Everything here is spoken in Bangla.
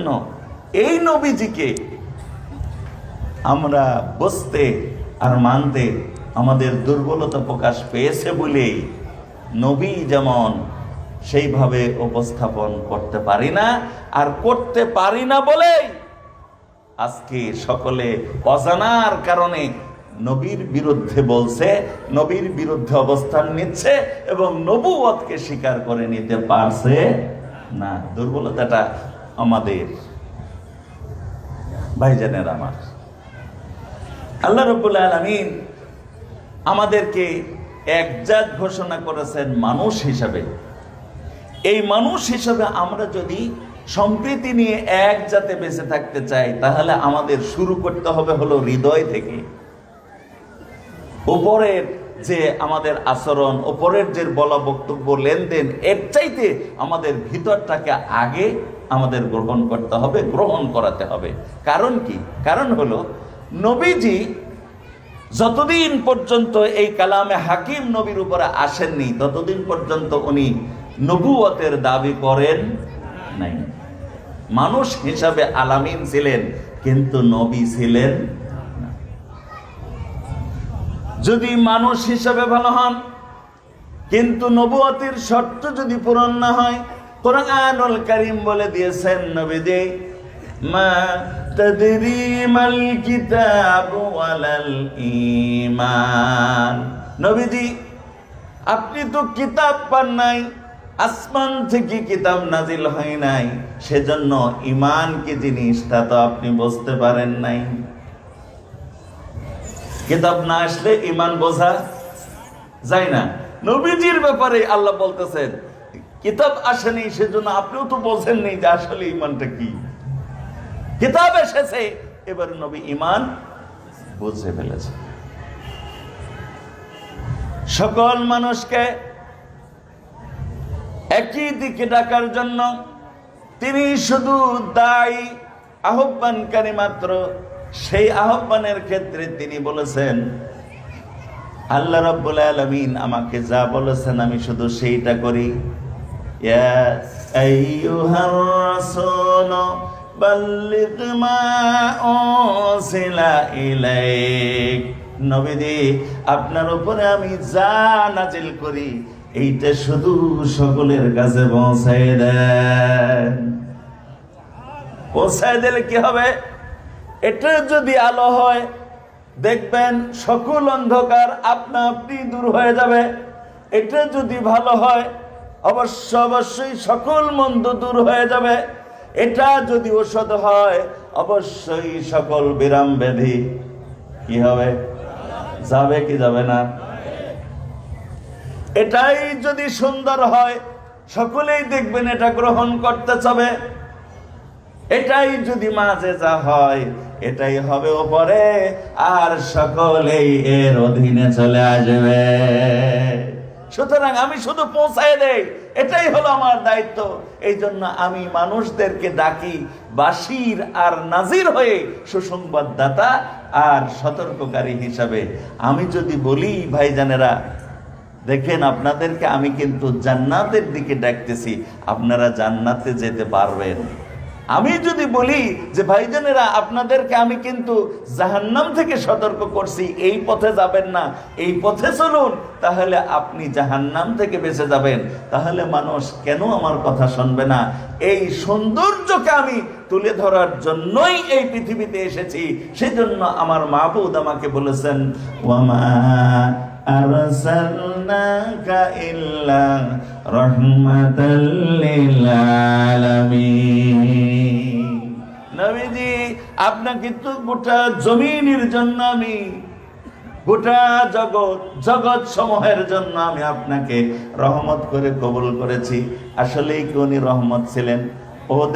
জন্য এই নবীজিকে আমরা বসতে আর মানতে আমাদের দুর্বলতা প্রকাশ পেয়েছে বলেই নবী যেমন সেইভাবে উপস্থাপন করতে পারি না আর করতে পারি না বলেই আজকে সকলে অজানার কারণে নবীর বিরুদ্ধে বলছে, নবীর বিরুদ্ধে অবস্থান নিচ্ছে এবং নবুয়তকে স্বীকার করে নিতে পারছে না। দুর্বলতাটা আমাদের, ভাইজানের আমার। আল্লাহ রব্বুল আলমিন আমাদেরকে একজাত ঘোষণা করেছেন মানুষ হিসাবে। এই মানুষ হিসাবে আমরা যদি সম্প্রীতি নিয়ে এক জাতে বেঁচে থাকতে চাই, তাহলে আমাদের শুরু করতে হবে হলো হৃদয় থেকে। উপরের যে আমাদের আচরণ ওপরের যে বলা বক্তব্য, লেনদেন, এর চাইতে আমাদের ভিতরটাকে আগে আমাদের গ্রহণ করতে হবে, গ্রহণ করাতে হবে কারণ কি কারণ হলো, নবীজি যতদিন পর্যন্ত এই কালামে হাকিম নবীর উপরে আসেননি, ততদিন পর্যন্ত উনি নবুয়তের দাবি করেন নাই মানুষ হিসাবে আলামিন ছিলেন, কিন্তু নবী ছিলেন। যদি মানুষ হিসাবে ভালো হন, কিন্তু নবুয়তির শর্ত যদি পূরণ না হয়, কোরআনুল করিম বলে দিয়েছেন নবীজি, মা তাদরি মাল কিতাব ওয়ালাল ঈমান। নবীজি, আপনি তো কিতাব পান নাই, আসমান থেকে কিতাব নাজিল হয় নাই, সেজন্য ইমান কি জিনিস তা তো আপনি বুঝতে পারেন নাই। কিতাব না আসলে ইমান বোঝা যায় না। নবীজির ব্যাপারে আল্লাহ বলতেছেন, কিতাব আসেনি, সেজন্য আপনিও তো বোঝেননি যে আসলে ইমানটা কি। কিতাব এসেছে, এবার নবী ইমান বুঝে ফেলেছে। সকল মানুষকে একই দিকে ডাকার জন্য তিনি শুধু দায়ী, আহ্বানকারী মাত্র। সেই আহ্বানের ক্ষেত্রে তিনি বলেছেন, আল্লাহ রাব্বুল আলামিন আমাকে যা বলেছেন আমি শুধু সেইটা করি। উনসিলা আপনার উপরে আমি যা নাজিল করি, এইটা শুধু সকলের কাছে পৌঁছাই দেন। পৌঁছায় দিলে কি হবে? এটা যদি আলো হয়, দেখবেন সকল অন্ধকার আপনা আপনি দূর হয়ে যাবে। এটা যদি ভালো হয়, অবশ্য অবশ্যই সকল মন্দ দূর হয়ে যাবে। এটা যদি ওষুধ হয়, অবশ্যই সকল বিরাম ব্যাধি। কি হবে? যাবে কি যাবে না? এটাই যদি সুন্দর হয়, সকলেই দেখবেন এটা গ্রহণ করতে চাবে। এটাই যদি মাঝে যা হয়, এটাই হবে ওপরে। আর সকলেই এর অধীনে চলে আসবে। সুতরাং আমি শুধু পৌঁছায় দেই, এটাই হলো আমার দায়িত্ব। এই জন্য আমি মানুষদেরকে ডাকি বাসির আর নাজির হয়ে সুসংবাদদাতা আর সতর্ককারী হিসাবে। আমি যদি বলি, ভাইজানেরা, দেখেন আপনাদেরকে আমি কিন্তু জান্নাতের দিকে ডাকতেছি, আপনারা জান্নাতে যেতে পারবেন। আমি যদি বলি যে, ভাইজানেরা, আপনাদেরকে আমি কিন্তু জাহান্নাম থেকে সতর্ক করছি, এই পথে যাবেন না, এই পথে চলুন, তাহলে আপনি জাহান্নাম থেকে বেঁচে যাবেন। তাহলে মানুষ কেন আমার কথা শুনবে না? এই সৌন্দর্যকে আমি তুলে ধরার জন্যই এই পৃথিবীতে এসেছি। সেজন্য আমার মাহবুদ আমাকে বলেছেন, ওয়ামা আরসালনাকা ইল্লা রাহমাতাল লিল আপনাকে তো গোটা জমিনের জন্য আমি, গোটা জগৎ জগৎ সমূহের জন্য আমি আপনাকে রহমত করে কবুল করেছি। আসলেই কি উনি রহমত ছিলেন? ও